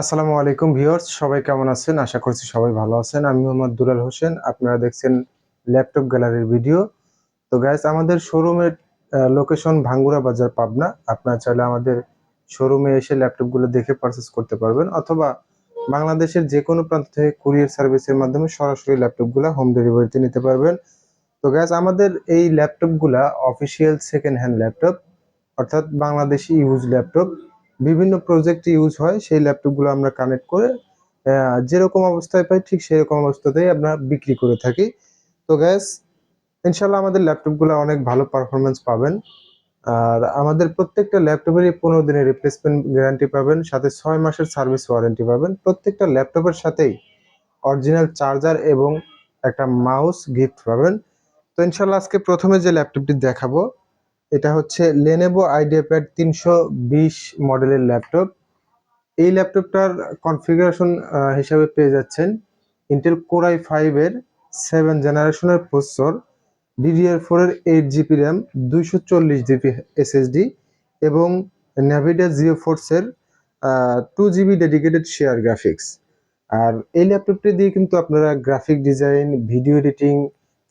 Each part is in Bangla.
আসসালামু আলাইকুম ভিউয়ার্স, সবাই কেমন আছেন? আশা করছি সবাই ভালো আছেন। আমি মোহাম্মদ দুলাল হোসেন, আপনারা দেখছেন ল্যাপটপ গ্যালারির ভিডিও। তো গ্যাস আমাদের শোরুমের লোকেশন ভাঙ্গুরা বাজার, পাবনা। আপনারা চাইলে আমাদের শোরুমে এসে ল্যাপটপগুলো দেখে পারচেস করতে পারবেন। অথবা বাংলাদেশের যে কোনো প্রান্ত থেকে কুরিয়ার সার্ভিসের মাধ্যমে সরাসরি ল্যাপটপগুলো হোম ডেলিভারিতে নিতে পারবেন। তো গ্যাস আমাদের এই ল্যাপটপগুলা অফিসিয়াল সেকেন্ড হ্যান্ড ল্যাপটপ, অর্থাৎ বাংলাদেশি ইউজ ল্যাপটপ। বিভিন্ন প্রজেক্টে ইউজ হয়, সেই ল্যাপটপগুলো আমরা কানেক্ট করে যেরকম অবস্থায় পাই ঠিক সেরকম অবস্থাতেই আমরা বিক্রি করে থাকি। তো গ্যাস ইনশাল্লাহ আমাদের ল্যাপটপগুলো অনেক ভালো পারফরমেন্স পাবেন। আর আমাদের প্রত্যেকটা ল্যাপটপেরই পনেরো দিনের রিপ্লেসমেন্ট গ্যারান্টি পাবেন, সাথে ছয় মাসের সার্ভিস ওয়ারেন্টি পাবেন। প্রত্যেকটা ল্যাপটপের সাথেই অরিজিনাল চার্জার এবং একটা মাউস গিফট পাবেন। তো ইনশাল্লাহ আজকে প্রথমে যে ল্যাপটপটি দেখাবো এটা হচ্ছে লেনেভো আইডিয়া প্যাড তিনশো বিশ মডেলের ল্যাপটপ। এই ল্যাপটপটার কনফিগারেশন হিসাবে পেয়ে যাচ্ছেন ইন্টেল কোরাই ফাইভের সেভেন জেনারেশনের প্রসেসর ডিডিআর ফোরের এইট জিবি র্যাম দুইশো চল্লিশ জিবি এসএসডি এবং ন্যাভিডা জিও ফোর্সের two GB dedicated share graphics আর এই ল্যাপটপটি দিয়ে কিন্তু আপনারা graphic design video editing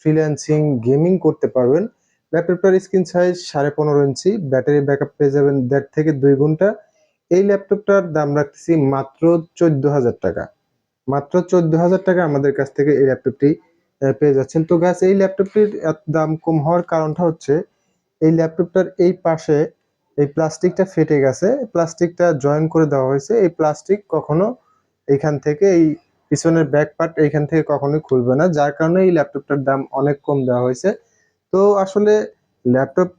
freelancing gaming করতে পারবেন। ল্যাপটপটার স্ক্রিন সাইজ সাড়ে পনেরো ইঞ্চি। ব্যাটারি ব্যাকআপ পেয়ে যাবেন দেড় থেকে দুই ঘণ্টা। এই ল্যাপটপটার দাম রাখতেছি মাত্র চোদ্দ হাজার টাকা। মাত্র চোদ্দ হাজার টাকা আমাদের কাছ থেকে এই ল্যাপটপটি পেয়ে যাচ্ছেন। তো গাছ এই ল্যাপটপটির দাম কম হওয়ার কারণটা হচ্ছে, এই ল্যাপটপটার এই পাশে এই প্লাস্টিকটা ফেটে গেছে। প্লাস্টিকটা জয়েন করে দেওয়া হয়েছে। এই প্লাস্টিক কখনো এইখান থেকে, এই পিছনের ব্যাক পার্ট এইখান থেকে কখনোই খুলবে না। যার কারণে এই ল্যাপটপটার দাম অনেক কম দেওয়া হয়েছে। তো আসলে ল্যাপটপ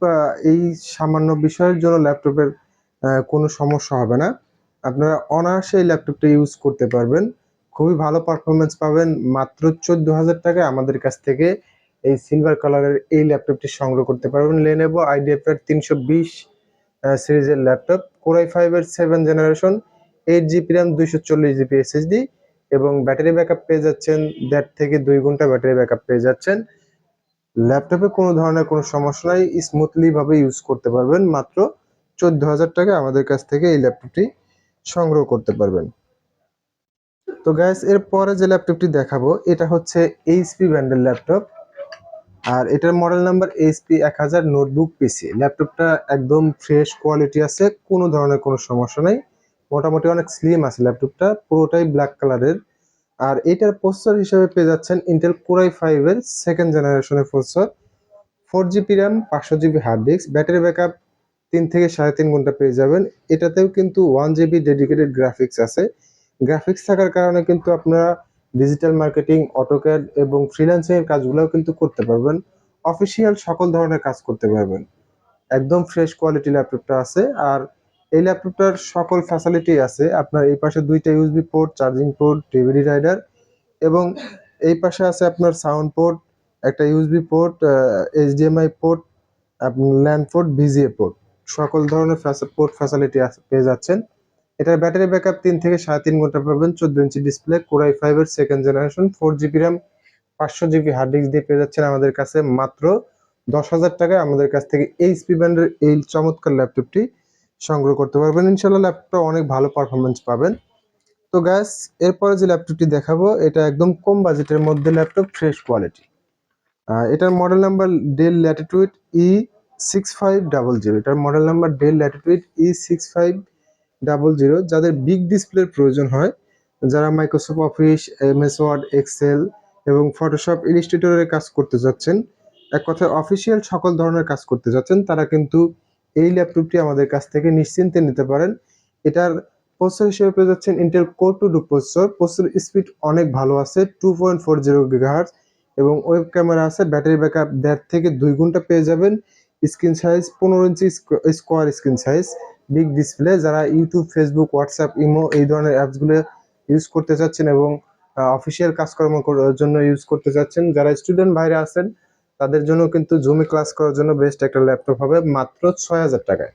এই সামান্য বিষয়ের জন্য ল্যাপটপের কোনো সমস্যা হবে না। আপনারা অনায়াসে এই ল্যাপটপটা ইউজ করতে পারবেন। খুবই ভালো পারফরমেন্স পাবেন। মাত্র চোদ্দ হাজার টাকায় আমাদের কাছ থেকে এই সিলভার কালারের এই ল্যাপটপটি সংগ্রহ করতে পারবেন। লেনেভো আইডিয়াপ্যাড তিনশো বিশ সিরিজের ল্যাপটপ। কোরাই ফাইভের seven generation eight GB RAM দুইশো চল্লিশ জিবি এসএসডি এবং ব্যাটারি ব্যাকআপ পেয়ে যাচ্ছেন দেড় থেকে দুই ঘণ্টা ব্যাটারি ব্যাকআপ পেয়ে যাচ্ছেন। ল্যাপটপে কোনো ধরনের কোনো সমস্যা নাই স্মুথলি ভাবে ইউজ করতে পারবেন। মাত্র চোদ্দ হাজার টাকা আমাদের কাছ থেকে এই ল্যাপটপটি সংগ্রহ করতে পারবেন। তো গ্যাস এর পরে যে ল্যাপটপটি দেখাবো, এটা হচ্ছে এইচপি ব্র্যান্ডের ল্যাপটপ। আর এটার মডেল নাম্বার এইচপি এক হাজার নোটবুক পিসি ল্যাপটপটা একদম ফ্রেশ কোয়ালিটি আছে, কোনো ধরনের কোনো সমস্যা নেই। মোটামুটি অনেক স্লিম আছে ল্যাপটপটা, পুরোটাই ব্ল্যাক কালারের আর এটার প্রসেসর হিসেবে পেয়ে যাচ্ছেন ইন্টেল কোরাই ফাইভের সেকেন্ড জেনারেশনের প্রসেসর ফোর জিবি র্যাম পাঁচশো GB hard disk battery backup তিন থেকে সাড়ে তিন ঘণ্টা পেয়ে যাবেন। এটাতেও কিন্তু ওয়ান জিবি ডেডিকেটেড গ্রাফিক্স আছে। গ্রাফিক্স থাকার কারণে কিন্তু আপনারা ডিজিটাল মার্কেটিং অটোক্যাড এবং ফ্রিল্যান্সিং এর কাজগুলোও কিন্তু করতে পারবেন। অফিসিয়াল সকল ধরনের কাজ করতে পারবেন। একদম ফ্রেশ কোয়ালিটি ল্যাপটপটা আছে। আর এই ল্যাপটপটার সকল ফ্যাসিলিটি আছে। আপনার এই পাশে দুইটা USB port charging port DVD reader এবং এই পাশে আছে আপনার সাউন্ড পোর্ট একটা USB port HDMI port LAN port VGA port সকল ধরনের পোর্ট ফ্যাসিলিটি পেয়ে যাচ্ছেন। এটার ব্যাটারি ব্যাকআপ তিন থেকে সাড়ে তিন ঘণ্টা পাবেন। চোদ্দ ইঞ্চি ডিসপ্লে কোরাই ফাইভের second generation four GB RAM পাঁচশো জিবি হার্ড ডিস্ক দিয়ে পেয়ে যাচ্ছেন আমাদের কাছে। মাত্র দশ হাজার টাকায় আমাদের কাছ থেকে এইচপি ব্র্যান্ডের এই চমৎকার ল্যাপটপটি সংগ্রহ করতে পারবেন। ইনশাল্লাহ ল্যাপটপটা অনেক ভালো পারফরমেন্স পাবেন। তো গ্যাস এরপরে যে ল্যাপটপটি দেখাবো, এটা একদম কম বাজেটের মধ্যে ল্যাপটপ ফ্রেশ কোয়ালিটি এটার model number Dell Latitude E six five double zero এটার model number Dell Latitude E six five double zero যাদের বিগ ডিসপ্লের প্রয়োজন হয়, যারা Microsoft Office MS Word Excel এবং ফটোশপ ইলিস্ট্রেটরের কাজ করতে যাচ্ছেন, এক কথায় অফিসিয়াল সকল ধরনের কাজ করতে যাচ্ছেন, তারা কিন্তু এই ল্যাপটপটি আমাদের কাছ থেকে নিশ্চিন্তে নিতে পারেন। এটার প্রসেসর হিসেবে পেয়ে যাচ্ছেন Intel core two duo processor processor speed অনেক ভালো আছে two point four zero gigahertz এবং ওয়েব ক্যামেরা আছে ব্যাটারি ব্যাকআপ দেড় থেকে দুই ঘণ্টা পেয়ে যাবেন। স্ক্রিন সাইজ পনেরো inch square screen size big display যারা ইউটিউব ফেসবুক হোয়াটসঅ্যাপ ইমো এই ধরনের অ্যাপসগুলো ইউজ করতে চাচ্ছেন এবং অফিসিয়াল কাজকর্ম জন্য ইউজ করতে চাচ্ছেন, যারা স্টুডেন্ট বাইরে আছেন তাদের জন্য কিন্তু জুমে ক্লাস করার জন্য বেস্ট একটা ল্যাপটপ হবে মাত্র ছয় হাজার টাকায়।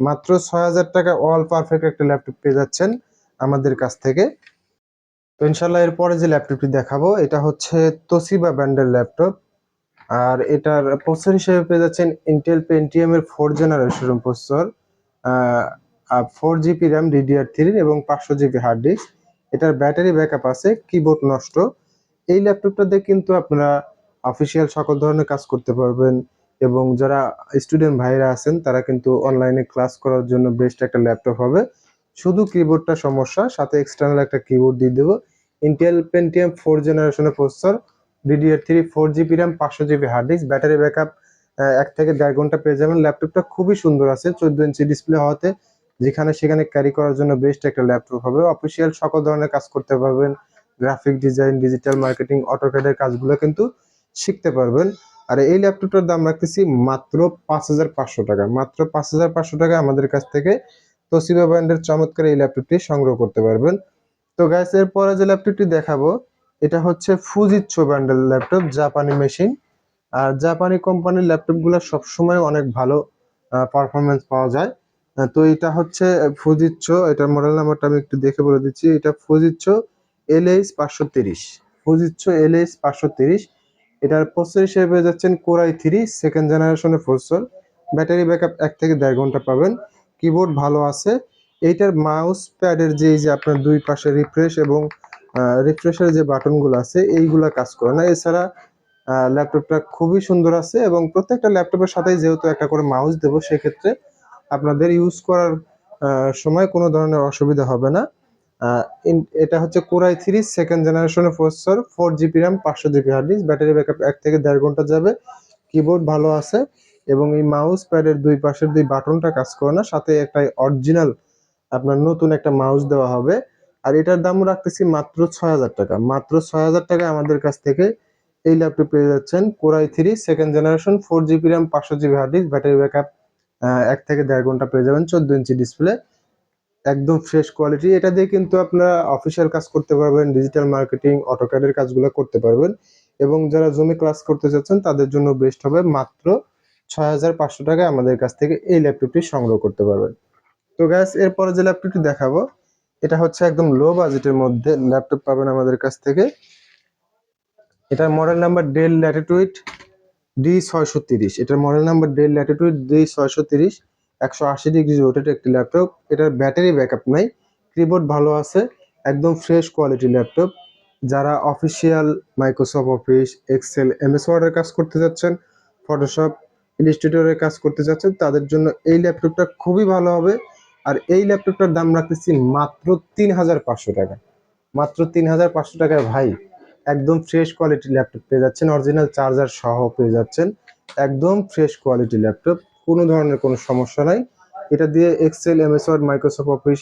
মাত্র ছয় হাজার টাকায় অল পারফেক্ট একটা ল্যাপটপ পেয়ে যাচ্ছেন আমাদের কাছ থেকে। তো ইনশাল্লাহ এরপরে যে ল্যাপটপটি দেখাবো, এটা হচ্ছে তোসিবা ব্র্যান্ডের ল্যাপটপ আর এটার প্রসেসর হিসেবে পেয়ে যাচ্ছেন ইন্টেল পেন্টিএম এর four generation processor four GB RAM DDR three এবং পাঁচশো জিবি হার্ড ডিস্ক এটার ব্যাটারি ব্যাকআপ আছে কিবোর্ড নষ্ট। এই ল্যাপটপটা দিয়ে কিন্তু আপনারা অফিসিয়াল সকল ধরনের কাজ করতে পারবেন এবং যারা স্টুডেন্ট ভাইরা আছেন, তারা কিন্তু অনলাইনে ক্লাস করার জন্য বেস্ট একটা ল্যাপটপ হবে। শুধু কিবোর্ডটা সমস্যা, সাথে এক্সটার্নাল একটা কিবোর্ড দিয়ে দেবো। ইন্টেল পেন্টিএম ফোর জেনারেশনের processor DDR three four GB RAM পাঁচশো GB hard disk battery backup এক থেকে দেড় ঘণ্টা পেয়ে যাবেন। ল্যাপটপটা খুবই সুন্দর আছে, চোদ্দ ইঞ্চি ডিসপ্লে হওয়াতে, যেখানে সেখানে ক্যারি করার জন্য বেস্ট একটা ল্যাপটপ হবে। অফিসিয়াল সকল ধরনের কাজ করতে পারবেন। গ্রাফিক ডিজাইন ডিজিটাল মার্কেটিং অটোক্যাডের কাজগুলো কিন্তু শিখতে পারবেন। আর এই ল্যাপটপটার দাম রাখতেছি মাত্র পাঁচ হাজার পাঁচশো টাকা। মাত্র পাঁচ হাজার পাঁচশো টাকা আমাদের কাছ থেকে তোসিবা ব্র্যান্ডের চমৎকার এই ল্যাপটপটি সংগ্রহ করতে পারবেন। তো গ্যাস এরপরে যে ল্যাপটপটি দেখাবো, এটা হচ্ছে ফুজিচ্ছো ব্র্যান্ডের ল্যাপটপ জাপানি মেশিন আর জাপানি কোম্পানির ল্যাপটপগুলো সবসময় অনেক ভালো পারফরমেন্স পাওয়া যায়। তো এটা হচ্ছে ফুজিচ্ছো এটার মডেল নাম্বারটা আমি একটু দেখে বলে দিচ্ছি। এটা ফুজিচ্ছো এলএইচ পাঁচশো তিরিশ। ফুজিচ্ছো এলএইচ পাঁচশো তিরিশ। এটার প্রসেসর হিসেবে পেয়ে যাচ্ছেন কোরাই থ্রি সেকেন্ড জেনারেশনের প্রসেসর ব্যাটারি ব্যাকআপ এক থেকে দেড় ঘণ্টা পাবেন। কিবোর্ড ভালো আছে। এইটার মাউস প্যাডের যে যে আপনার দুই পাশে রিফ্রেশ এবং রিফ্রেশের যে বাটনগুলো আছে, এইগুলা কাজ করে না। এছাড়া ল্যাপটপটা খুবই সুন্দর আছে এবং প্রত্যেকটা ল্যাপটপের সাথেই যেহেতু একটা করে মাউস দেবো, সেক্ষেত্রে আপনাদের ইউজ করার সময় কোনো ধরনের অসুবিধা হবে না। এটা হচ্ছে কোরাই থ্রি সেকেন্ড জেনারেশনের প্রসেসর ফোর জিবি র্যাম পাঁচশো GB hard disk battery backup এক থেকে দেড় ঘণ্টা যাবে কিবোর্ড ভালো আছে, এবং এই মাউস প্যাডের দুই পাশের দুই বাটনটা কাজ করে না, সাথে একটা অরিজিনাল আপনার নতুন একটা মাউস দেওয়া হবে, আর এটার দামও রাখতেছি মাত্র ছয় হাজার টাকা, মাত্র ছয় হাজার টাকা আমাদের কাছ থেকে এই ল্যাপটপ পেয়ে যাচ্ছেন core i three second generation four GB RAM পাঁচশো GB hard disk battery backup এক থেকে দেড় ঘণ্টা পেয়ে যাবেন, চোদ্দ ইঞ্চি ডিসপ্লে একদম ফ্রেশ কোয়ালিটি এটা দিয়ে কিন্তু আপনারা অফিসিয়াল কাজ করতে পারবেন ডিজিটাল মার্কেটিং অটোক্যাডের কাজগুলো করতে পারবেন। এবং যারা জমি ক্লাস করতে চাচ্ছেন, তাদের জন্য বেস্ট হবে মাত্র ছয় হাজার পাঁচশো টাকায় আমাদের কাছ থেকে এই ল্যাপটপটি সংগ্রহ করতে পারবেন। তো গ্যাস এরপরে যে ল্যাপটপটি দেখাবো, এটা হচ্ছে একদম লো বাজেটের মধ্যে ল্যাপটপ পাবেন আমাদের কাছ থেকে। এটার model number Dell Latitude D ছয়শো তিরিশ। এটার model number Dell Latitude D ছয়শো তিরিশ। একশো আশি ডিগ্রি রোটেট একটি ল্যাপটপ এটার ব্যাটারি ব্যাকআপ নাই কিবোর্ড ভালো আছে, একদম ফ্রেশ কোয়ালিটি ল্যাপটপ যারা official Microsoft Office Excel MS ওয়ার্ডের কাজ করতে যাচ্ছেন ফটোশপ ইলিস্ট্রেটরের কাজ করতে যাচ্ছেন, তাদের জন্য এই ল্যাপটপটা খুবই ভালো হবে। আর এই ল্যাপটপটার দাম রাখতেছি মাত্র তিন হাজার পাঁচশো টাকা। মাত্র তিন হাজার পাঁচশো টাকায় ভাই, একদম ফ্রেশ কোয়ালিটি ল্যাপটপ পেয়ে যাচ্ছেন অরিজিনাল চার্জার সহ পেয়ে যাচ্ছেন, একদম ফ্রেশ কোয়ালিটি ল্যাপটপ কোনো ধরনের কোনো সমস্যা নাই। এটা দিয়ে Excel MS Word Microsoft Office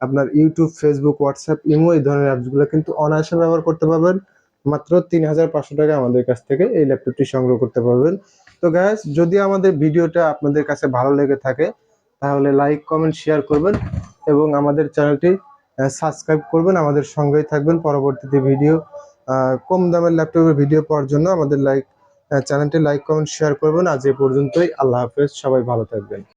আপনার ইউটিউব ফেসবুক হোয়াটসঅ্যাপ ইমো এই ধরনের অ্যাপসগুলো কিন্তু অনায়াসে ব্যবহার করতে পারবেন। মাত্র তিন হাজার পাঁচশো টাকা আমাদের কাছ থেকে এই ল্যাপটপটি সংগ্রহ করতে পারবেন। তো গ্যাস যদি আমাদের ভিডিওটা আপনাদের কাছে ভালো লেগে থাকে, তাহলে লাইক কমেন্ট শেয়ার করবেন এবং আমাদের চ্যানেলটি সাবস্ক্রাইব করবেন। আমাদের সঙ্গেই থাকবেন। পরবর্তীতে ভিডিও কম দামের ল্যাপটপের ভিডিও পাওয়ার জন্য আমাদের লাইক চ্যানেলটি লাইক কমেন্ট শেয়ার করবেন। আজ এ পর্যন্তই। আল্লাহ হাফেজ। সবাই ভালো থাকবেন।